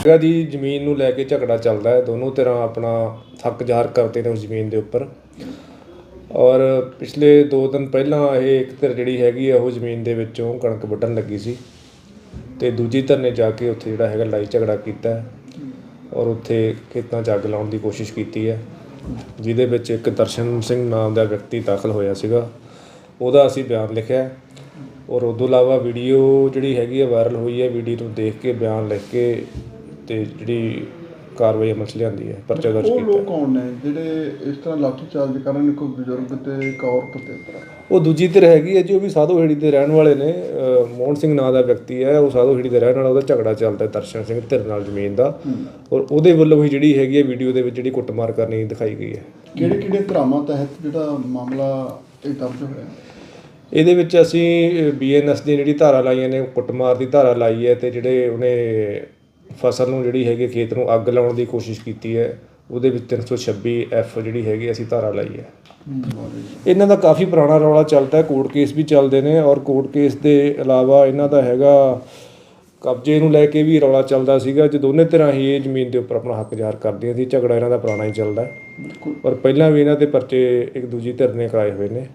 ਜਗ੍ਹਾ ਦੀ ਜ਼ਮੀਨ ਨੂੰ ਲੈ ਕੇ ਝਗੜਾ ਚੱਲਦਾ ਹੈ, ਦੋਨੋਂ ਤਰ੍ਹਾਂ ਆਪਣਾ ਹੱਕ ਜ਼ਾਹਰ ਕਰਦੇ ਨੇ ਉਸ ਜ਼ਮੀਨ ਦੇ ਉੱਪਰ। ਔਰ ਪਿਛਲੇ 2 ਦਿਨ ਪਹਿਲਾਂ ਇਹ ਇੱਕ ਧਿਰ ਜਿਹੜੀ ਹੈਗੀ ਆ ਉਹ ਜ਼ਮੀਨ ਦੇ ਵਿੱਚੋਂ ਕਣਕ ਵੱਢਣ ਲੱਗੀ ਸੀ ਤੇ ਦੂਜੀ ਧਿਰ ਨੇ ਜਾ ਕੇ ਉੱਥੇ ਜਿਹੜਾ ਹੈਗਾ ਲੜਾਈ ਝਗੜਾ ਕੀਤਾ ਔਰ ਉੱਥੇ ਖੇਤਾਂ 'ਚ ਅੱਗ ਲਾਉਣ ਦੀ ਕੋਸ਼ਿਸ਼ ਕੀਤੀ ਹੈ, ਜਿਹਦੇ ਵਿੱਚ ਇੱਕ ਦਰਸ਼ਨ ਸਿੰਘ ਨਾਮ ਦਾ ਵਿਅਕਤੀ ਦਾਖਲ ਹੋਇਆ ਸੀਗਾ। ਉਹਦਾ ਅਸੀਂ ਬਿਆਨ ਲਿਖਿਆ ਹੈ ਔਰ ਉਦੋਂ ਇਲਾਵਾ ਵੀਡੀਓ ਜਿਹੜੀ ਹੈਗੀ ਆ ਵਾਇਰਲ ਹੋਈ ਹੈ, ਵੀਡੀਓ ਨੂੰ ਦੇਖ ਕੇ ਬਿਆਨ ਲਿਖ ਕੇ ਤੇ ਜਿਹੜੀ ਕਾਰਵਾਈ ਅਮਲ 'ਚ ਲਿਆਂਦੀ ਹੈ ਪਰਚਾ ਦਰਜ ਉਹ ਕੀਤਾ ਲੋਕ ਕੌਣ ਨੇ? ਜਿਹੜੇ ਇਸ ਤਰ੍ਹਾਂ ਲਾਠੀ ਚਾਰਜ ਕਰਨ ਕੋਈ ਬਜ਼ੁਰਗ ਤੇ ਇੱਕ ਔਰਤ ਤੇ ਤਰ੍ਹਾਂ ਉਹ ਦੂਜੀ ਧਿਰ ਹੈਗੀ ਹੈ ਜੀ ਉਹ ਵੀ ਸਾਧੂ ਹੇੜੀ ਦੇ ਰਹਿਣ ਵਾਲੇ ਨੇ। ਅਹ ਮੋਹਨ ਸਿੰਘ ਨਾਂ ਦਾ ਵਿਅਕਤੀ ਹੈ ਉਹ ਸਾਧੂ ਹੇੜੀ ਦੇ ਰਹਿਣ ਵਾਲਾ ਉਹਦਾ ਝਗੜਾ ਚੱਲਦਾ ਹੈ ਦਰਸ਼ਨ ਸਿੰਘ ਧਿਰ ਨਾਲ ਜ਼ਮੀਨ ਦਾ। ਔਰ ਉਹਦੇ ਵੱਲੋਂ ਹੀ ਜਿਹੜੀ ਹੈਗੀ ਹੈ ਵੀਡੀਓ ਦੇ ਵਿੱਚ ਜਿਹੜੀ ਕੁੱਟਮਾਰ ਕਰਨੀ ਦਿਖਾਈ ਗਈ ਹੈ। ਕਿਹੜੇ ਕਿਹੜੇ ਧਰਾਵਾਂ ਤਹਿਤ ਜਿਹੜਾ ਮਾਮਲਾ ਇਹ ਦਰਜ ਹੋਇਆ? ਇਹਦੇ ਵਿੱਚ ਅਸੀਂ ਬੀਐਨਐਸ ਦੀ ਜਿਹੜੀ ਧਾਰਾ ਲਾਈਆਂ ਨੇ ਕੁੱਟਮਾਰ ਦੀ ਧਾਰਾ ਲਾਈ ਹੈ ਤੇ ਜਿਹੜੇ ਉਹਨੇ ਫਸਲ ਨੂੰ ਜਿਹੜੀ ਹੈਗੀ ਖੇਤ ਨੂੰ ਅੱਗ ਲਾਉਣ ਦੀ ਕੋਸ਼ਿਸ਼ ਕੀਤੀ ਹੈ ਉਹਦੇ ਵਿੱਚ 326 ਐਫ ਜਿਹੜੀ ਹੈਗੀ ਅਸੀਂ ਧਾਰਾ ਲਾਈ ਹੈ। ਇਹਨਾਂ ਦਾ ਕਾਫੀ ਪੁਰਾਣਾ ਰੌਲਾ ਚੱਲਦਾ ਹੈ ਕੋਰਟ ਕੇਸ ਵੀ ਚੱਲਦੇ ਨੇ ਔਰ ਕੋਰਟ ਕੇਸ ਦੇ ਇਲਾਵਾ ਇਹਨਾਂ ਦਾ ਹੈਗਾ ਕਬਜ਼ੇ ਨੂੰ ਲੈ ਕੇ ਵੀ ਰੌਲਾ ਚੱਲਦਾ ਸੀਗਾ ਜੇ ਦੋਨੇ ਤਰ੍ਹਾਂ ਹੀ ਇਹ ਜ਼ਮੀਨ ਦੇ ਉੱਪਰ ਆਪਣਾ ਹੱਕ ਜ਼ਾਹਰ ਕਰਦੀਆਂ ਸੀ ਝਗੜਾ ਇਹਨਾਂ ਦਾ ਪੁਰਾਣਾ ਹੀ ਚੱਲਦਾ ਔਰ ਪਹਿਲਾਂ ਵੀ ਇਹਨਾਂ ਦੇ ਪਰਚੇ ਇੱਕ ਦੂਜੀ ਧਿਰ ਨੇ ਕਰਾਏ ਹੋਏ ਨੇ।